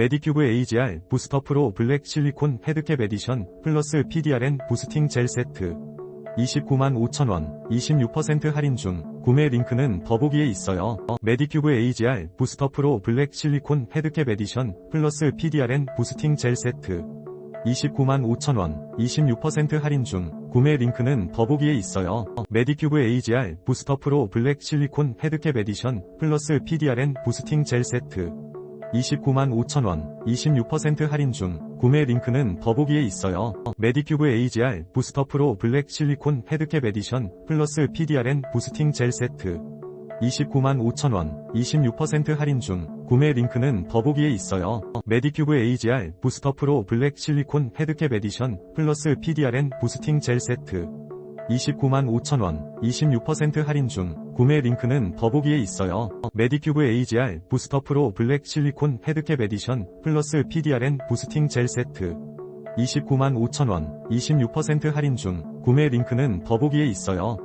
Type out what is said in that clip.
메디큐브 AGR 부스터 프로 블랙 실리콘 헤드캡 에디션 플러스 PDRN 부스팅 젤 세트 29만 5천원 26% 할인 중 구매 링크는 더보기에 있어요. 메디큐브 AGR 부스터 프로 블랙 실리콘 헤드캡 에디션 플러스 PDRN 부스팅 젤 세트 29만 5천원 26% 할인 중 구매 링크는 더보기에 있어요. 메디큐브 AGR 부스터 프로 블랙 실리콘 헤드캡 에디션 플러스 PDRN 부스팅 젤 세트 29만 5천원 26% 할인 중 구매 링크는 더보기에 있어요. 메디큐브 AGR 부스터 프로 블랙 실리콘 헤드캡 에디션 플러스 PDRN 부스팅 젤 세트 29만 5천원 26% 할인 중 구매 링크는 더보기에 있어요. 메디큐브 AGR 부스터 프로 블랙 실리콘 헤드캡 에디션 플러스 PDRN 부스팅 젤 세트 29만 5천원 26% 할인 중 구매 링크는 더보기에 있어요. 메디큐브 AGR 부스터 프로 블랙 실리콘 헤드캡 에디션 플러스 PDRN 부스팅 젤 세트 29만 5천원 26% 할인 중 구매 링크는 더보기에 있어요.